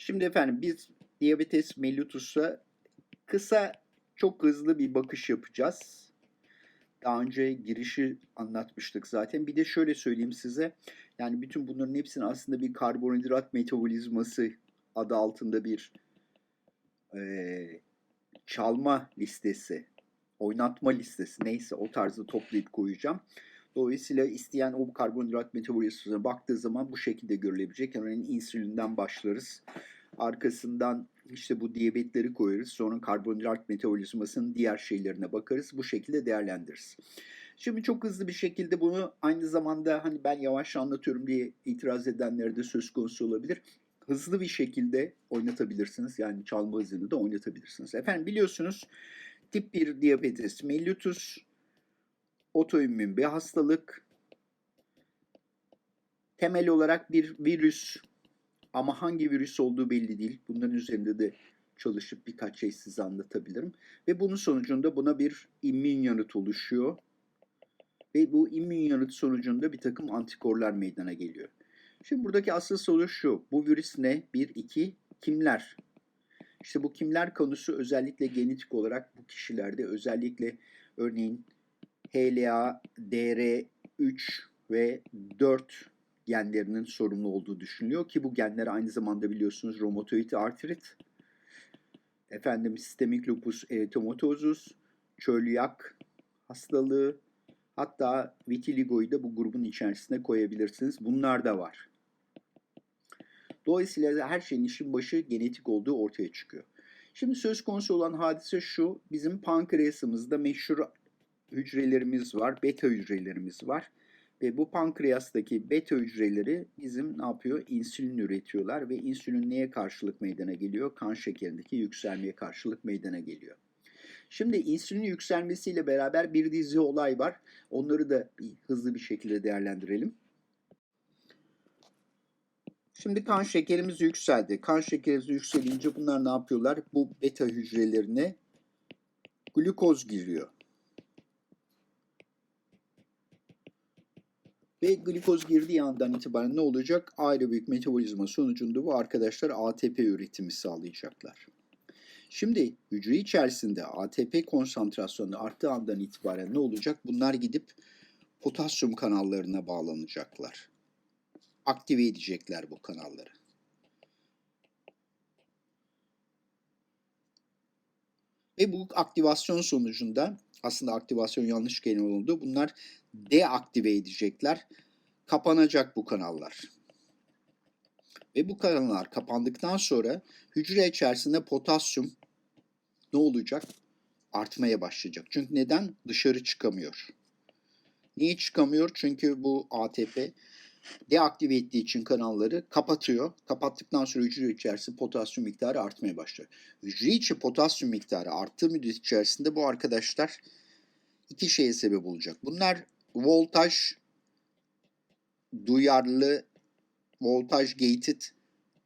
Şimdi efendim biz diabetes mellitus'a kısa, çok hızlı bir bakış yapacağız. Daha önce girişi anlatmıştık zaten. Bir de şöyle söyleyeyim size. Yani bütün bunların hepsinin aslında bir karbonhidrat metabolizması adı altında bir eee, çalma listesi, oynatma listesi neyse o tarzda toplayıp koyacağım. Dolayısıyla isteyen o karbonhidrat metabolizmasına baktığı zaman bu şekilde görülebilecek. Örneğin insülinden başlarız. Arkasından işte bu diyabetleri koyarız. Sonra karbonhidrat metabolizmasının diğer şeylerine bakarız. Bu şekilde değerlendiririz. Şimdi çok hızlı bir şekilde bunu aynı zamanda hani ben yavaş anlatıyorum diye itiraz edenlere de söz konusu olabilir. Hızlı bir şekilde oynatabilirsiniz. Yani çalma hızını da oynatabilirsiniz. Efendim biliyorsunuz tip 1 diyabetes mellitus otoimmün bir hastalık. Temel olarak bir virüs ama hangi virüs olduğu belli değil. Bunların üzerinde de çalışıp birkaç şey size anlatabilirim. Ve bunun sonucunda buna bir immün yanıt oluşuyor. Ve bu immün yanıt sonucunda bir takım antikorlar meydana geliyor. Şimdi buradaki asıl soru şu. Bu virüs ne? Bir, iki, kimler? İşte bu kimler konusu özellikle genetik olarak bu kişilerde özellikle örneğin HLA, DR3 ve 4 genlerinin sorumlu olduğu düşünülüyor ki bu genler aynı zamanda biliyorsunuz romatoid artrit, efendim sistemik lupus eritematosus, çölyak hastalığı, hatta vitiligoyu da bu grubun içerisine koyabilirsiniz. Bunlar da var. Dolayısıyla her şeyin işin başı genetik olduğu ortaya çıkıyor. Şimdi söz konusu olan hadise şu, bizim pankreasımızda meşhur hücrelerimiz var, beta hücrelerimiz var. Ve bu pankreastaki beta hücreleri bizim ne yapıyor? İnsülin üretiyorlar ve insülin neye karşılık meydana geliyor? Kan şekerindeki yükselmeye karşılık meydana geliyor. Şimdi insülin yükselmesiyle beraber bir dizi olay var. Onları da bir, hızlı bir şekilde değerlendirelim. Şimdi kan şekerimiz yükseldi. Kan şekerimiz yükselince bunlar ne yapıyorlar? Bu beta hücrelerine glukoz giriyor. Ve glikoz girdiği andan itibaren ne olacak? Aerobik metabolizma sonucunda bu arkadaşlar ATP üretimi sağlayacaklar. Şimdi hücre içerisinde ATP konsantrasyonu arttığı andan itibaren ne olacak? Bunlar gidip potasyum kanallarına bağlanacaklar. Aktive edecekler bu kanalları. Ve bu aktivasyon sonucunda aslında aktivasyon yanlış kelime oldu. Bunlar deaktive edecekler. Kapanacak bu kanallar. Ve bu kanallar kapandıktan sonra hücre içerisinde potasyum ne olacak? Artmaya başlayacak. Çünkü neden? Dışarı çıkamıyor. Niye çıkamıyor? Çünkü bu ATP deaktive ettiği için kanalları kapatıyor. Kapattıktan sonra hücre içerisinde potasyum miktarı artmaya başlıyor. Hücre içi potasyum miktarı arttığı müddet içerisinde bu arkadaşlar iki şeye sebep olacak. Bunlar voltaj duyarlı voltaj gated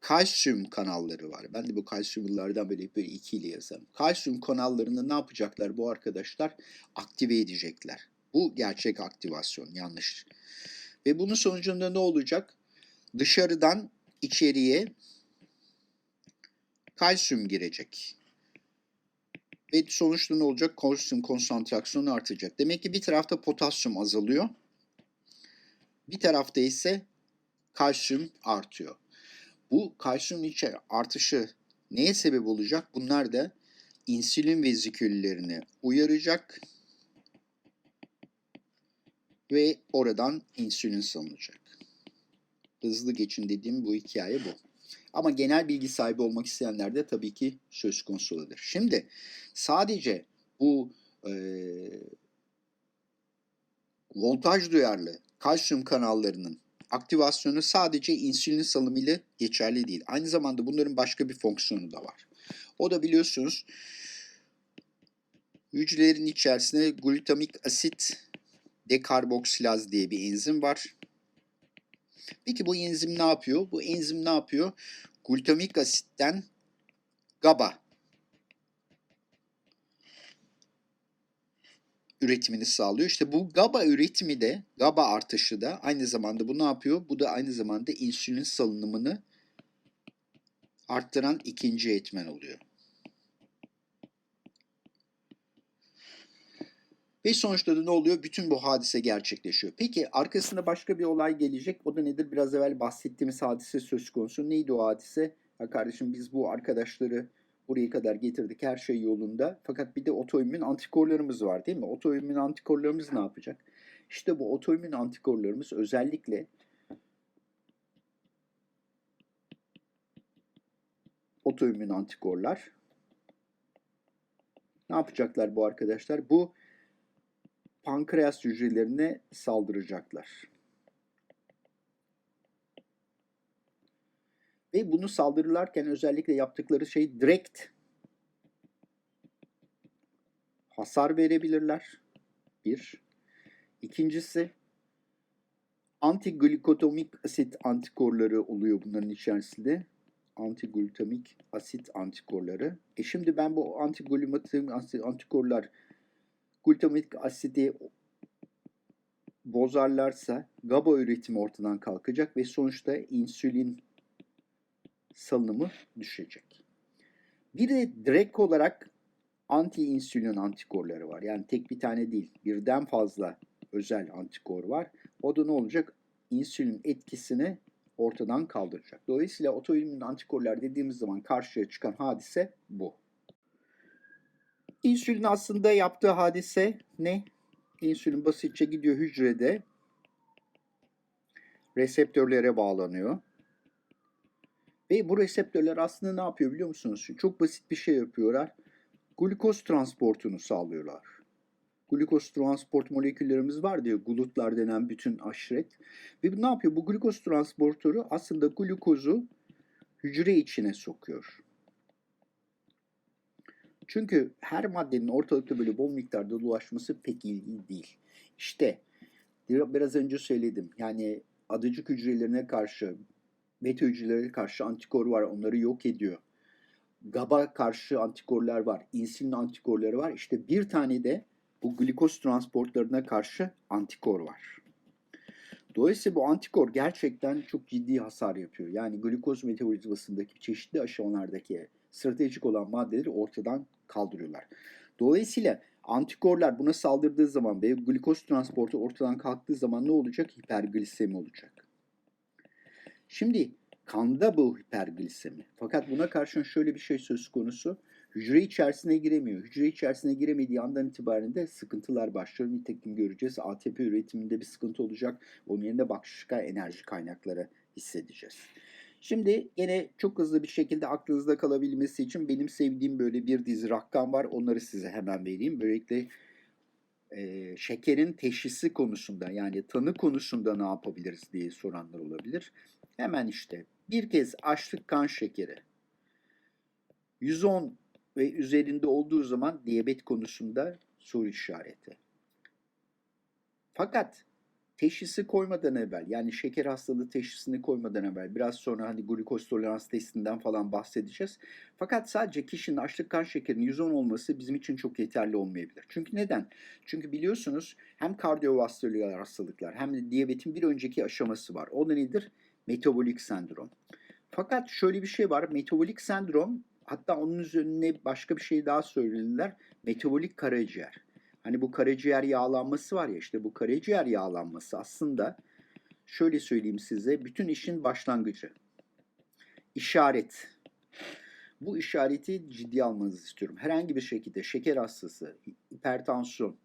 kalsiyum kanalları var. Ben de bu kalsiyumlardan böyle böyle iki ile yazarım. Kalsiyum kanallarını ne yapacaklar bu arkadaşlar? Aktive edecekler. Bu gerçek aktivasyon. Yanlış. Ve bunun sonucunda ne olacak? Dışarıdan içeriye kalsiyum girecek. Ve sonuçta ne olacak? Kalsiyum konsantrasyonu artacak. Demek ki bir tarafta potasyum azalıyor. Bir tarafta ise kalsiyum artıyor. Bu kalsiyum içe artışı neye sebep olacak? Bunlar da insülin veziküllerini uyaracak ve oradan insülin salınacak. Hızlı geçin dediğim bu hikaye bu. Ama genel bilgi sahibi olmak isteyenler de tabii ki söz konusu olabilir. Şimdi sadece bu e, voltaj duyarlı kalsiyum kanallarının aktivasyonu sadece insülin salımı ile geçerli değil. Aynı zamanda bunların başka bir fonksiyonu da var. O da biliyorsunuz hücrelerin içerisinde glutamik asit dekarboksilaz diye bir enzim var. Peki bu enzim ne yapıyor? Bu enzim ne yapıyor? Glutamik asitten GABA üretimini sağlıyor. İşte bu GABA üretimi de, GABA artışı da aynı zamanda bu ne yapıyor? Bu da aynı zamanda insülin salınımını arttıran ikinci etmen oluyor. Ve sonuçta da ne oluyor? Bütün bu hadise gerçekleşiyor. Peki arkasında başka bir olay gelecek. O da nedir? Biraz evvel bahsettiğimiz hadise söz konusu. Neydi o hadise? Ya kardeşim biz bu arkadaşları buraya kadar getirdik. Her şey yolunda. Fakat bir de otoimmün antikorlarımız var değil mi? Otoimmün antikorlarımız ne yapacak? İşte bu otoimmün antikorlarımız özellikle otoimmün antikorlar ne yapacaklar bu arkadaşlar? Bu pankreas hücrelerine saldıracaklar. Ve bunu saldırırlarken özellikle yaptıkları şey direkt hasar verebilirler. Bir. İkincisi antiglikotomik asit antikorları oluyor bunların içerisinde. Antiglutamik asit antikorları. E şimdi ben bu antiglutamik asit antikorlar glutamik asidi bozarlarsa GABA üretimi ortadan kalkacak ve sonuçta insülin salınımı düşecek. Bir de direkt olarak anti-insülin antikorları var. Yani tek bir tane değil, birden fazla özel antikor var. O da ne olacak? İnsülin etkisini ortadan kaldıracak. Dolayısıyla otoimmün antikorlar dediğimiz zaman karşıya çıkan hadise bu. İnsülin aslında yaptığı hadise ne? İnsülin basitçe gidiyor hücrede reseptörlere bağlanıyor. Ve bu reseptörler aslında ne yapıyor biliyor musunuz? Çok basit bir şey yapıyorlar. Glukoz transportunu sağlıyorlar. Glukoz transport moleküllerimiz var diyor. Glutlar denen bütün aşiret. Ve ne yapıyor? Bu glukoz transportörü aslında glukozu hücre içine sokuyor. Çünkü her maddenin ortalıkta böyle bol miktarda dolaşması pek ilgili değil. İşte biraz önce söyledim. Yani adacık hücrelerine karşı, beta hücrelerine karşı antikor var. Onları yok ediyor. GABA karşı antikorlar var. insülin antikorları var. İşte bir tane de bu glikoz transportlarına karşı antikor var. Dolayısıyla bu antikor gerçekten çok ciddi hasar yapıyor. Yani glikoz metabolizmasındaki çeşitli aşamalardaki stratejik olan maddeleri ortadan kaldırıyorlar. Dolayısıyla antikorlar buna saldırdığı zaman ve glikoz transportu ortadan kalktığı zaman ne olacak? Hiperglisemi olacak. Şimdi kanda bu hiperglisemi. Fakat buna karşın şöyle bir şey söz konusu. Hücre içerisine giremiyor. Hücre içerisine giremediği andan itibaren de sıkıntılar başlıyor. Nitekim göreceğiz. ATP üretiminde bir sıkıntı olacak. Onun yerine başka enerji kaynakları hissedeceğiz. Şimdi yine çok hızlı bir şekilde aklınızda kalabilmesi için benim sevdiğim böyle bir dizi rakam var. Onları size hemen vereyim. Böylelikle e, şekerin teşhisi konusunda yani tanı konusunda ne yapabiliriz diye soranlar olabilir. Hemen işte bir kez açlık kan şekeri 110 ve üzerinde olduğu zaman diyabet konusunda soru işareti. Fakat teşhisi koymadan evvel yani şeker hastalığı teşhisini koymadan evvel biraz sonra hani glikoz tolerans testinden falan bahsedeceğiz. Fakat sadece kişinin açlık kan şekerinin 110 olması bizim için çok yeterli olmayabilir. Çünkü neden? Çünkü biliyorsunuz hem kardiyovasküler hastalıklar hem de diyabetin bir önceki aşaması var. O da nedir? Metabolik sendrom. Fakat şöyle bir şey var. Metabolik sendrom hatta onun üzerine başka bir şey daha söylediler. Metabolik karaciğer. Hani bu karaciğer yağlanması var ya işte bu karaciğer yağlanması aslında şöyle söyleyeyim size bütün işin başlangıcı. İşaret. Bu işareti ciddi almanızı istiyorum. Herhangi bir şekilde şeker hastası, hipertansiyon,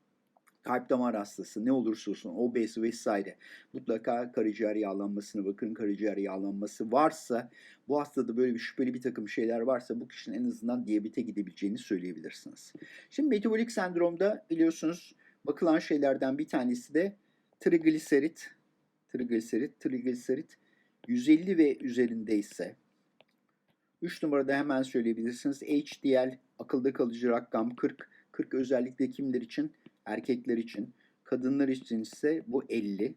kalp damar hastası ne olursa olsun obez vesaire mutlaka karaciğer yağlanmasına bakın. Karaciğer yağlanması varsa bu hastada böyle bir şüpheli bir takım şeyler varsa bu kişinin en azından diyabete gidebileceğini söyleyebilirsiniz. Şimdi metabolik sendromda biliyorsunuz bakılan şeylerden bir tanesi de trigliserit. Trigliserit, trigliserit 150 ve üzerindeyse 3 numarada hemen söyleyebilirsiniz. HDL akılda kalıcı rakam 40. 40 özellikle kimler için? Erkekler için. Kadınlar için ise bu 50.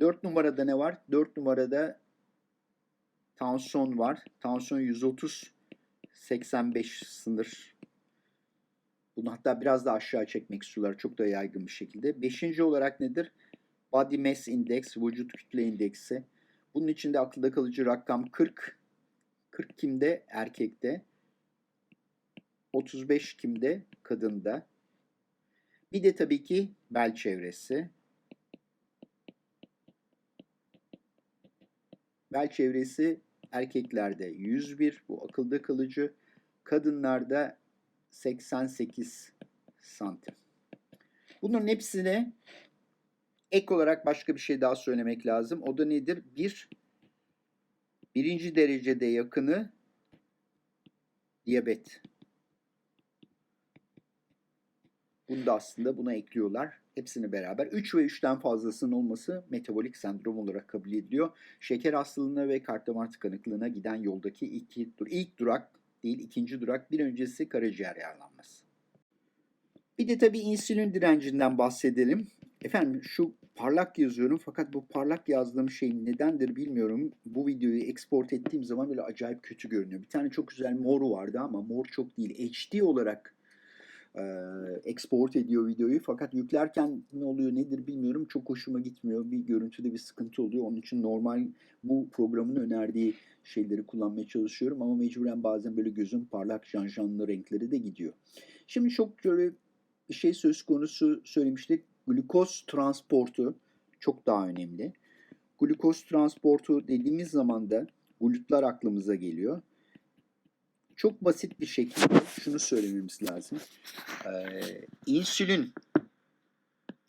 4 numarada ne var? 4 numarada tansiyon var. Tansiyon 130 85 sınır. Bunu hatta biraz da aşağı çekmek istiyorlar çok da yaygın bir şekilde. Beşinci olarak nedir? Body Mass Index, vücut kütle indeksi. Bunun içinde akılda kalıcı rakam 40. 40 kimde? Erkekte. 35 kimde? Kadında. Bir de tabii ki bel çevresi. Bel çevresi erkeklerde 101 bu akılda kalıcı. Kadınlarda 88 santim. Bunların hepsine ek olarak başka bir şey daha söylemek lazım. O da nedir? Bir, birinci derecede yakını diyabet. Bunu da aslında buna ekliyorlar. Hepsini beraber 3 ve 3'ten fazlasının olması metabolik sendrom olarak kabul ediliyor. Şeker hastalığına ve kalp damar tıkanıklığına giden yoldaki iki, ilk durak değil ikinci durak bir öncesi karaciğer yağlanması. Bir de tabii insülin direncinden bahsedelim. Efendim şu parlak yazıyorum fakat bu parlak yazdığım şey nedendir bilmiyorum. Bu videoyu export ettiğim zaman böyle acayip kötü görünüyor. Bir tane çok güzel moru vardı ama mor çok değil. HD olarak e, export ediyor videoyu fakat yüklerken ne oluyor nedir bilmiyorum. Çok hoşuma gitmiyor. Bir görüntüde bir sıkıntı oluyor. Onun için normal bu programın önerdiği şeyleri kullanmaya çalışıyorum ama mecburen bazen böyle gözüm parlak janjanlı renkleri de gidiyor. Şimdi çok böyle bir şey söz konusu söylemiştik. Glukoz transportu çok daha önemli. Glukoz transportu dediğimiz zaman da glutlar aklımıza geliyor. Çok basit bir şekilde şunu söylememiz lazım. Ee, insülin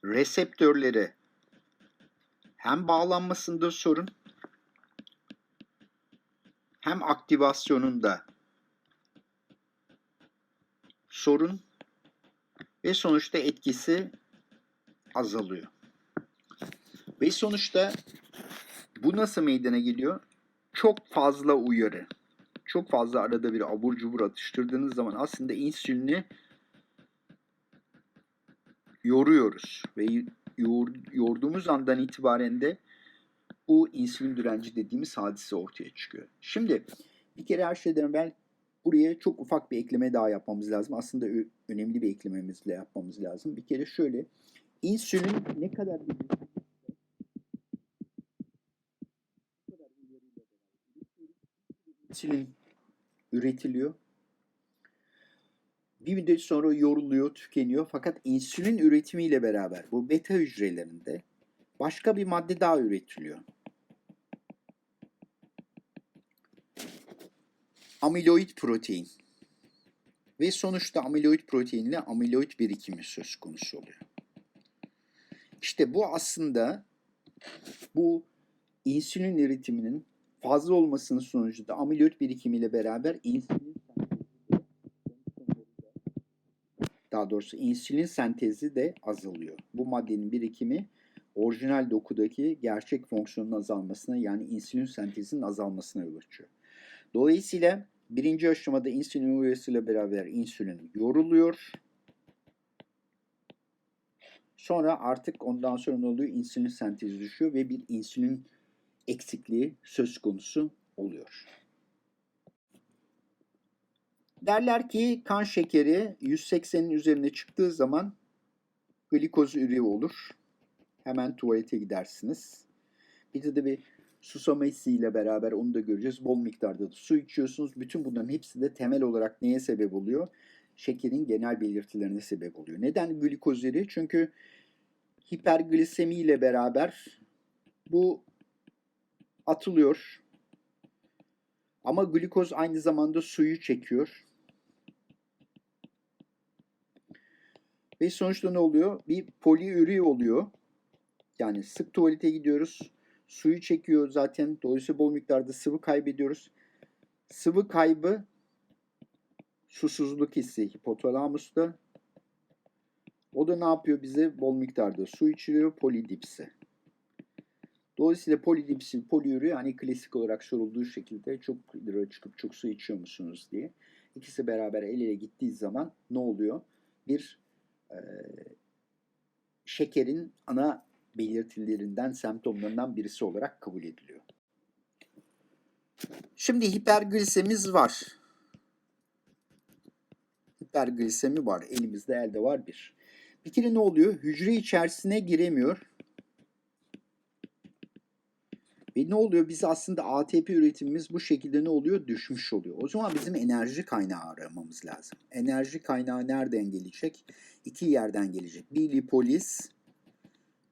reseptörleri hem bağlanmasında sorun hem aktivasyonunda sorun ve sonuçta etkisi azalıyor. Ve sonuçta bu nasıl meydana geliyor? Çok fazla uyarı. Çok fazla arada bir abur cubur atıştırdığınız zaman aslında insülini yoruyoruz. Ve yor, yorduğumuz andan itibaren de bu insülin direnci dediğimiz hadise ortaya çıkıyor. Şimdi bir kere her şeyden evvel buraya çok ufak bir ekleme daha yapmamız lazım. Aslında önemli bir eklememizle yapmamız lazım. Bir kere şöyle insülin ne kadar insülin üretiliyor. Bir müddet sonra yoruluyor, tükeniyor. Fakat insülin üretimiyle beraber bu beta hücrelerinde başka bir madde daha üretiliyor. Amiloid protein. Ve sonuçta amiloid proteinle amiloid birikimi söz konusu oluyor. İşte bu aslında bu insülin üretiminin fazla olmasının sonucu da amiloid birikimiyle beraber insülin daha doğrusu insülin sentezi de azalıyor. Bu maddenin birikimi orijinal dokudaki gerçek fonksiyonun azalmasına yani insülin sentezinin azalmasına yol açıyor. Dolayısıyla birinci aşamada insülin uyarısıyla beraber insülin yoruluyor. Sonra artık ondan sonra ne oluyor? İnsülin sentezi düşüyor ve bir insülin eksikliği söz konusu oluyor. Derler ki kan şekeri 180'in üzerine çıktığı zaman glikoz üreği olur. Hemen tuvalete gidersiniz. Bir de, de bir susama hissiyle beraber onu da göreceğiz. Bol miktarda da su içiyorsunuz. Bütün bunların hepsi de temel olarak neye sebep oluyor? Şekerin genel belirtilerine sebep oluyor. Neden glikoz üreği? Çünkü hiperglisemi ile beraber bu atılıyor. Ama glikoz aynı zamanda suyu çekiyor. Ve sonuçta ne oluyor? Bir poliüri oluyor. Yani sık tuvalete gidiyoruz. Suyu çekiyor zaten. Dolayısıyla bol miktarda sıvı kaybediyoruz. Sıvı kaybı susuzluk hissi hipotalamusta. O da ne yapıyor bize? Bol miktarda su içiriyor polidipsi. Dolayısıyla polidipsil, poliürü yani klasik olarak sorulduğu şekilde çok lira çıkıp çok su içiyor musunuz diye. İkisi beraber el ele gittiği zaman ne oluyor? Bir e, şekerin ana belirtilerinden, semptomlarından birisi olarak kabul ediliyor. Şimdi hiperglisemiz var. Hiperglisemi var. Elimizde elde var bir. Bir kere ne oluyor? Hücre içerisine giremiyor Ve ne oluyor? Biz aslında ATP üretimimiz bu şekilde ne oluyor? Düşmüş oluyor. O zaman bizim enerji kaynağı aramamız lazım. Enerji kaynağı nereden gelecek? İki yerden gelecek. Bir lipoliz,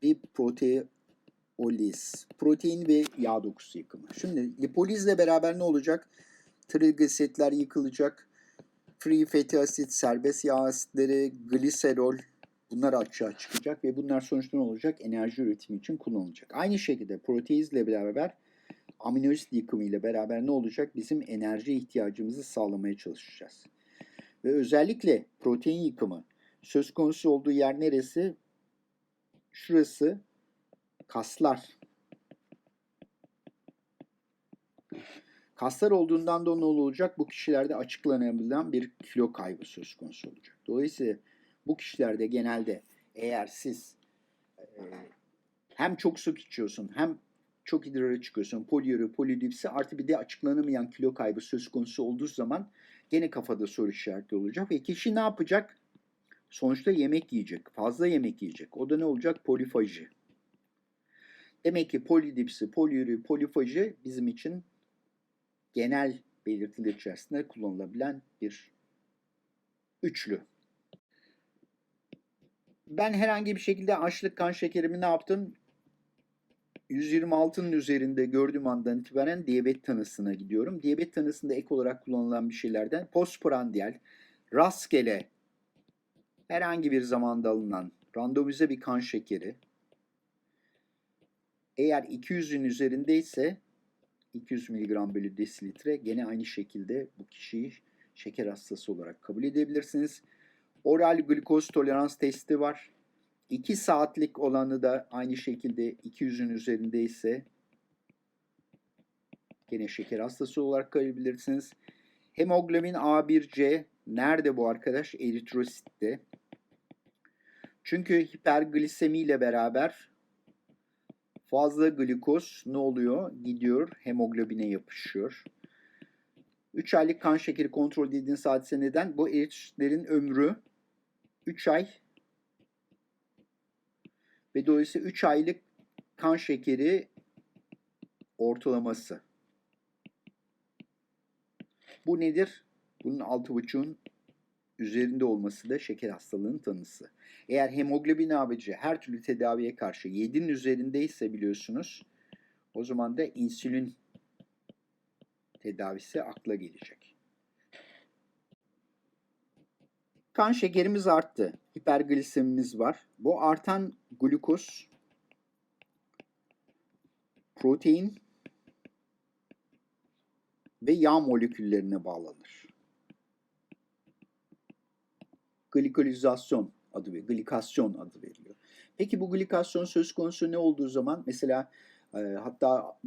bir proteoliz. Protein ve yağ dokusu yıkımı. Şimdi lipolizle beraber ne olacak? Trigliseritler yıkılacak. Free fatty acid, serbest yağ asitleri, gliserol bunlar açığa çıkacak ve bunlar sonuçta ne olacak? Enerji üretimi için kullanılacak. Aynı şekilde proteizle beraber amino asit yıkımı ile beraber ne olacak? Bizim enerji ihtiyacımızı sağlamaya çalışacağız. Ve özellikle protein yıkımı söz konusu olduğu yer neresi? Şurası kaslar. Kaslar olduğundan da ne olacak? Bu kişilerde açıklanabilen bir kilo kaybı söz konusu olacak. Dolayısıyla bu kişilerde genelde eğer siz e, hem çok su içiyorsun hem çok idrara çıkıyorsun, poliürü, polidipsi artı bir de açıklanamayan kilo kaybı söz konusu olduğu zaman gene kafada soru işareti olacak ve kişi ne yapacak? Sonuçta yemek yiyecek, fazla yemek yiyecek. O da ne olacak? Polifaji. Demek ki polidipsi, poliürü, polifaji bizim için genel belirtiler içerisinde kullanılabilen bir üçlü. Ben herhangi bir şekilde açlık kan şekerimi ne yaptım? 126'nın üzerinde gördüğüm andan itibaren diyabet tanısına gidiyorum. Diyabet tanısında ek olarak kullanılan bir şeylerden postprandial, rastgele herhangi bir zamanda alınan randomize bir kan şekeri eğer 200'ün üzerindeyse 200 mg bölü desilitre gene aynı şekilde bu kişiyi şeker hastası olarak kabul edebilirsiniz. Oral glikoz tolerans testi var. 2 saatlik olanı da aynı şekilde 200'ün üzerindeyse gene şeker hastası olarak kabul Hemoglobin A1C nerede bu arkadaş? Eritrositte. Çünkü hiperglisemi ile beraber fazla glikoz ne oluyor? Gidiyor hemoglobine yapışıyor. 3 aylık kan şekeri kontrol dediğiniz hadise neden? Bu eritritlerin ömrü 3 ay ve dolayısıyla 3 aylık kan şekeri ortalaması. Bu nedir? Bunun 6,5'un üzerinde olması da şeker hastalığının tanısı. Eğer hemoglobin ABC her türlü tedaviye karşı 7'nin üzerindeyse biliyorsunuz o zaman da insülin tedavisi akla gelecek. Kan şekerimiz arttı. Hiperglisemimiz var. Bu artan glukoz protein ve yağ moleküllerine bağlanır. Glikolizasyon adı ve glikasyon adı veriliyor. Peki bu glikasyon söz konusu ne olduğu zaman mesela e, hatta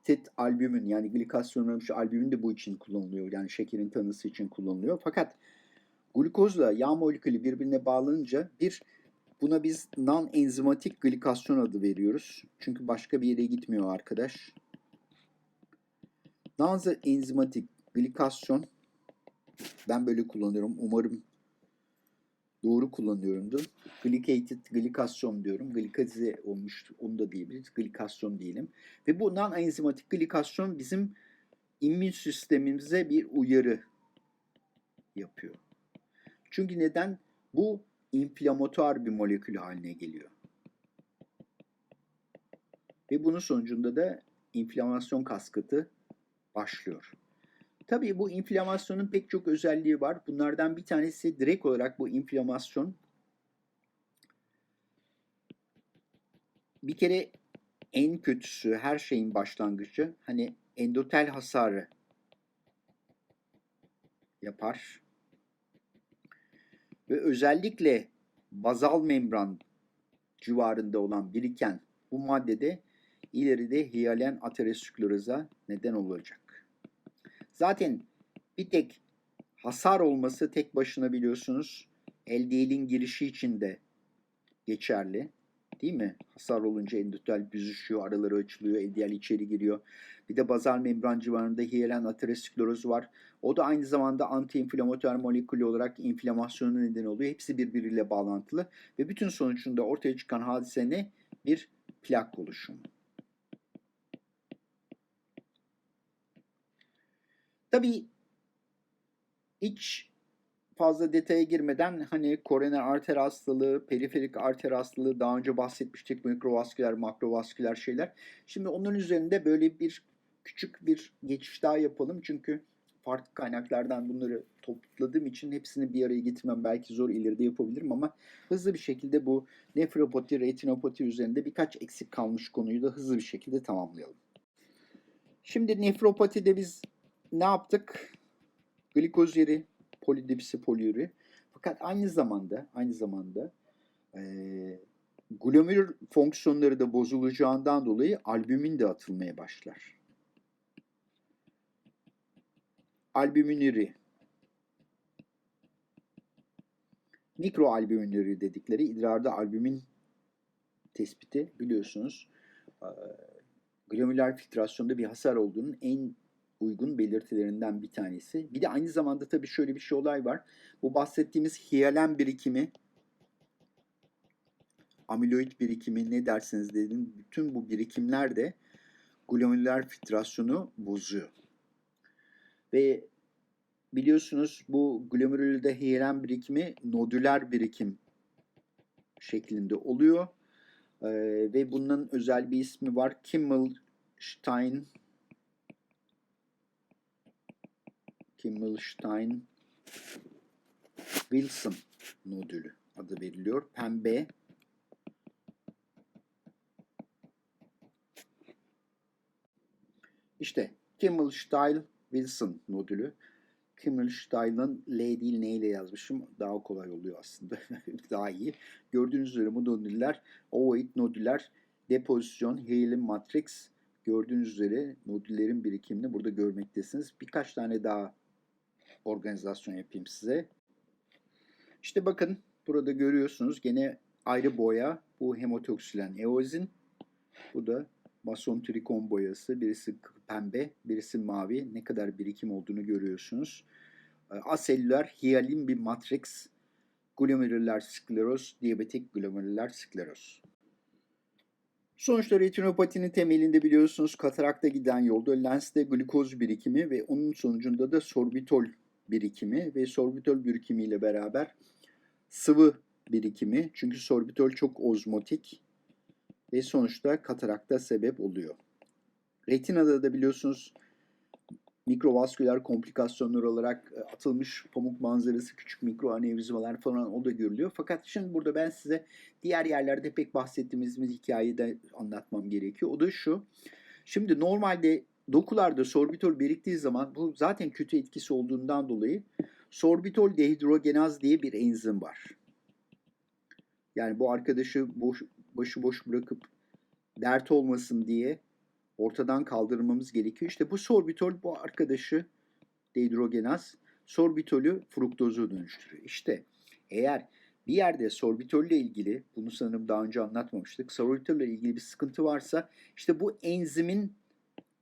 gliketet albümin yani glikasyonlanmış albümin de bu için kullanılıyor. Yani şekerin tanısı için kullanılıyor. Fakat glukozla yağ molekülü birbirine bağlanınca bir buna biz non-enzimatik glikasyon adı veriyoruz. Çünkü başka bir yere gitmiyor arkadaş. Non-enzimatik glikasyon ben böyle kullanıyorum. Umarım doğru kullanıyorumdur. Glycated glikasyon diyorum. Glikaze olmuş onu da diyebiliriz. Glikasyon diyelim. Ve bu non-enzimatik glikasyon bizim immün sistemimize bir uyarı yapıyor. Çünkü neden? Bu inflamatuar bir molekül haline geliyor. Ve bunun sonucunda da inflamasyon kaskatı başlıyor. Tabii bu inflamasyonun pek çok özelliği var. Bunlardan bir tanesi direkt olarak bu inflamasyon bir kere en kötüsü her şeyin başlangıcı hani endotel hasarı yapar. Ve özellikle bazal membran civarında olan biriken bu maddede ileride hiyalen ateroskleroza neden olacak. Zaten bir tek hasar olması tek başına biliyorsunuz LDL'in girişi için de geçerli. Değil mi? Hasar olunca endotel büzüşüyor, araları açılıyor, LDL içeri giriyor. Bir de bazal membran civarında hiyalen ateroskleroz var. O da aynı zamanda antiinflamatuar molekülü olarak inflamasyonun neden oluyor. Hepsi birbiriyle bağlantılı ve bütün sonucunda ortaya çıkan hadise ne? Bir plak oluşumu. Tabii hiç fazla detaya girmeden hani koroner arter hastalığı, periferik arter hastalığı daha önce bahsetmiştik mikrovasküler, makrovasküler şeyler. Şimdi onun üzerinde böyle bir küçük bir geçiş daha yapalım. Çünkü farklı kaynaklardan bunları topladığım için hepsini bir araya getirmem belki zor ileride yapabilirim ama hızlı bir şekilde bu nefropati, retinopati üzerinde birkaç eksik kalmış konuyu da hızlı bir şekilde tamamlayalım. Şimdi nefropatide biz ne yaptık? Glikoz yeri, polidipsi poliuri. Fakat aynı zamanda aynı zamanda e, glomerül fonksiyonları da bozulacağından dolayı albümin de atılmaya başlar. Albüminüri. Mikroalbüminüri dedikleri idrarda albümin tespiti biliyorsunuz. Glomerüler filtrasyonda bir hasar olduğunun en uygun belirtilerinden bir tanesi. Bir de aynı zamanda tabii şöyle bir şey olay var. Bu bahsettiğimiz hiyalen birikimi, amiloid birikimi ne derseniz dedim, bütün bu birikimler de glomerüler filtrasyonu bozuyor. Ve biliyorsunuz bu glomerülde hiyalen birikimi nodüler birikim şeklinde oluyor. Ee, ve bunun özel bir ismi var. Kimmelstein Kimmelstein Wilson nodülü adı veriliyor. Pembe İşte Kimmelstein Wilson nodülü. Kimmelstein'ın L değil N ile yazmışım. Daha kolay oluyor aslında. Daha iyi. Gördüğünüz üzere bu nodüller ovoid nodüler depozisyon, Haley matrix gördüğünüz üzere nodüllerin birikimini burada görmektesiniz. Birkaç tane daha organizasyon yapayım size. İşte bakın burada görüyorsunuz gene ayrı boya. Bu hematoksilen eozin. Bu da mason trikon boyası. Birisi pembe, birisi mavi. Ne kadar birikim olduğunu görüyorsunuz. Aselüler hiyalin bir matrix. Glomerüler skleroz, diyabetik glomerüler skleroz. Sonuçta retinopatinin temelinde biliyorsunuz katarakta giden yolda lenste glikoz birikimi ve onun sonucunda da sorbitol birikimi ve sorbitol birikimi ile beraber sıvı birikimi. Çünkü sorbitol çok ozmotik ve sonuçta katarakta sebep oluyor. Retinada da biliyorsunuz mikrovasküler komplikasyonlar olarak e, atılmış pamuk manzarası, küçük mikro anevrizmalar falan o da görülüyor. Fakat şimdi burada ben size diğer yerlerde pek bahsettiğimiz hikayeyi de anlatmam gerekiyor. O da şu. Şimdi normalde dokularda sorbitol biriktiği zaman bu zaten kötü etkisi olduğundan dolayı sorbitol dehidrogenaz diye bir enzim var. Yani bu arkadaşı boş, başıboş bırakıp dert olmasın diye ortadan kaldırmamız gerekiyor. İşte bu sorbitol bu arkadaşı dehidrogenaz sorbitolü fruktozu dönüştürüyor. İşte eğer bir yerde sorbitol ile ilgili, bunu sanırım daha önce anlatmamıştık, sorbitol ile ilgili bir sıkıntı varsa işte bu enzimin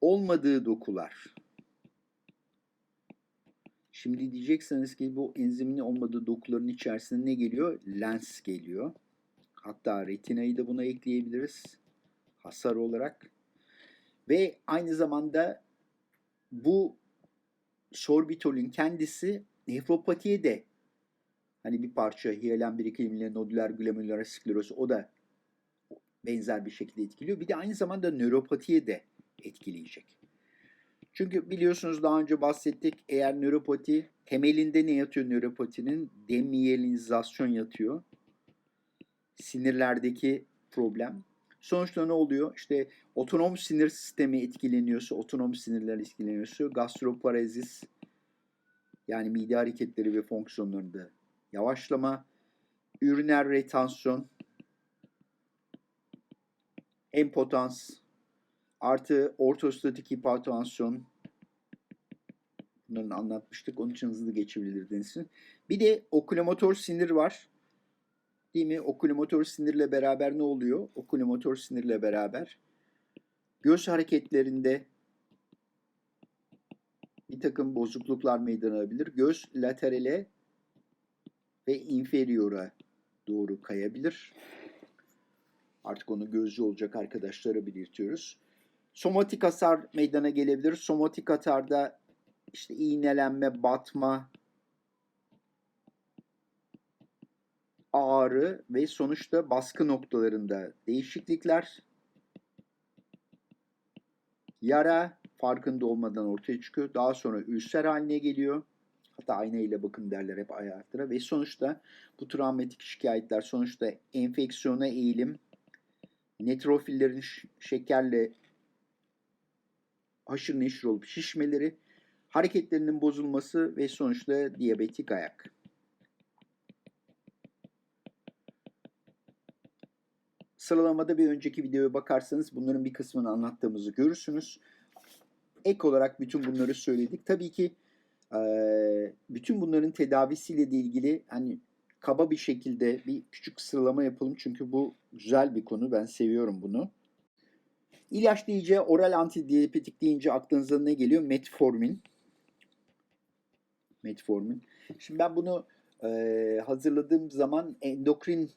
olmadığı dokular. Şimdi diyeceksiniz ki bu enzimin olmadığı dokuların içerisinde ne geliyor? Lens geliyor. Hatta retinayı da buna ekleyebiliriz. Hasar olarak. Ve aynı zamanda bu sorbitolün kendisi nefropatiye de hani bir parça hiyalen birikimiyle nodüler glomerüler skleroz o da benzer bir şekilde etkiliyor. Bir de aynı zamanda nöropatiye de etkileyecek. Çünkü biliyorsunuz daha önce bahsettik eğer nöropati temelinde ne yatıyor nöropatinin? Demiyelinizasyon yatıyor. Sinirlerdeki problem. Sonuçta ne oluyor? İşte otonom sinir sistemi etkileniyorsa, otonom sinirler etkileniyorsa gastroparezis yani mide hareketleri ve fonksiyonlarında yavaşlama, üriner retansiyon, empotans, artı ortostatik hipertansiyon bunları anlatmıştık. Onun için hızlı geçebilirdiniz. Bir de okulomotor sinir var. Değil mi? Okulomotor sinirle beraber ne oluyor? Okulomotor sinirle beraber göz hareketlerinde bir takım bozukluklar meydana alabilir. Göz laterale ve inferiora doğru kayabilir. Artık onu gözcü olacak arkadaşlara belirtiyoruz. Somatik hasar meydana gelebilir. Somatik hasarda işte iğnelenme, batma, ağrı ve sonuçta baskı noktalarında değişiklikler, yara farkında olmadan ortaya çıkıyor. Daha sonra ülser haline geliyor. Hatta ayna ile bakın derler hep ayaklara ve sonuçta bu travmatik şikayetler sonuçta enfeksiyona eğilim, netrofillerin şekerle haşır neşir olup şişmeleri, hareketlerinin bozulması ve sonuçta diyabetik ayak. Sıralamada bir önceki videoya bakarsanız bunların bir kısmını anlattığımızı görürsünüz. Ek olarak bütün bunları söyledik. Tabii ki bütün bunların tedavisiyle de ilgili hani kaba bir şekilde bir küçük sıralama yapalım. Çünkü bu güzel bir konu. Ben seviyorum bunu. İlaç deyince oral antidiyabetik deyince aklınıza ne geliyor? Metformin. Metformin. Şimdi ben bunu eee, hazırladığım zaman Endokrin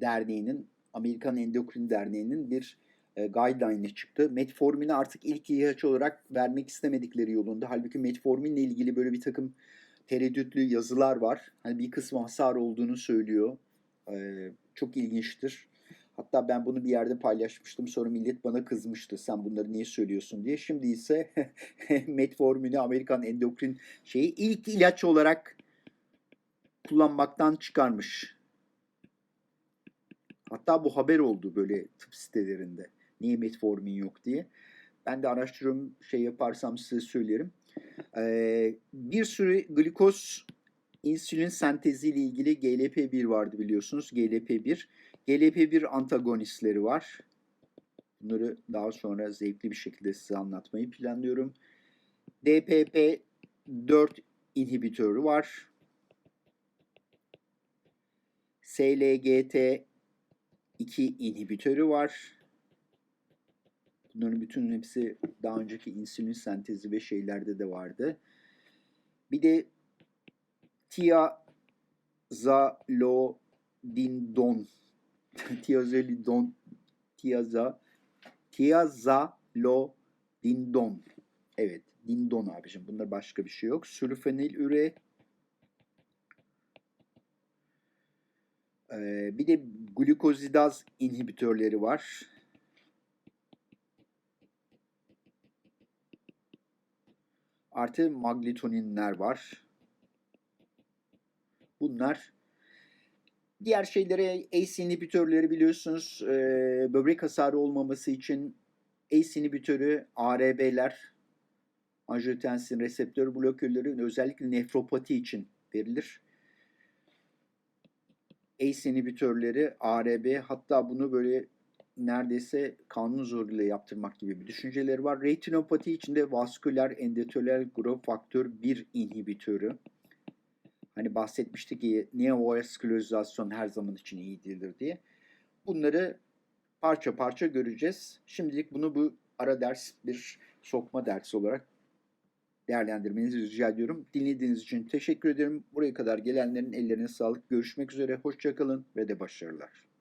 Derneği'nin, Amerikan Endokrin Derneği'nin bir e, guideline'i çıktı. Metformini artık ilk ilaç olarak vermek istemedikleri yolunda. Halbuki metforminle ilgili böyle bir takım tereddütlü yazılar var. Hani bir kısmı hasar olduğunu söylüyor. Ee, çok ilginçtir. Hatta ben bunu bir yerde paylaşmıştım. Sonra millet bana kızmıştı. Sen bunları niye söylüyorsun diye. Şimdi ise metformini Amerikan endokrin şeyi ilk ilaç olarak kullanmaktan çıkarmış. Hatta bu haber oldu böyle tıp sitelerinde. Niye metformin yok diye. Ben de araştırıyorum şey yaparsam size söylerim. Ee, bir sürü glikoz insülin senteziyle ilgili GLP-1 vardı biliyorsunuz. GLP-1. GLP-1 antagonistleri var. Bunları daha sonra zevkli bir şekilde size anlatmayı planlıyorum. DPP-4 inhibitörü var. SLGT 2 inhibitörü var. Bunların bütün hepsi daha önceki insülin sentezi ve şeylerde de vardı. Bir de tiazolidin tiazolidon tiaza tiazolidindon evet dindon abicim bunlar başka bir şey yok. Sülfenil üre Ee, bir de glukozidaz inhibitörleri var. Artı maglitoninler var. Bunlar diğer şeylere ACE inhibitörleri biliyorsunuz e, böbrek hasarı olmaması için ACE inhibitörü ARB'ler angiotensin reseptör blokörleri özellikle nefropati için verilir. ACE inhibitörleri, ARB hatta bunu böyle neredeyse kanun zoruyla yaptırmak gibi bir düşünceleri var. Retinopati içinde vasküler endotelel grup faktör 1 inhibitörü. Hani bahsetmiştik ki neovaskülarizasyon her zaman için iyi değildir diye. Bunları parça parça göreceğiz. Şimdilik bunu bu ara ders bir sokma dersi olarak değerlendirmenizi rica ediyorum. Dinlediğiniz için teşekkür ederim. Buraya kadar gelenlerin ellerine sağlık. Görüşmek üzere. Hoşçakalın ve de başarılar.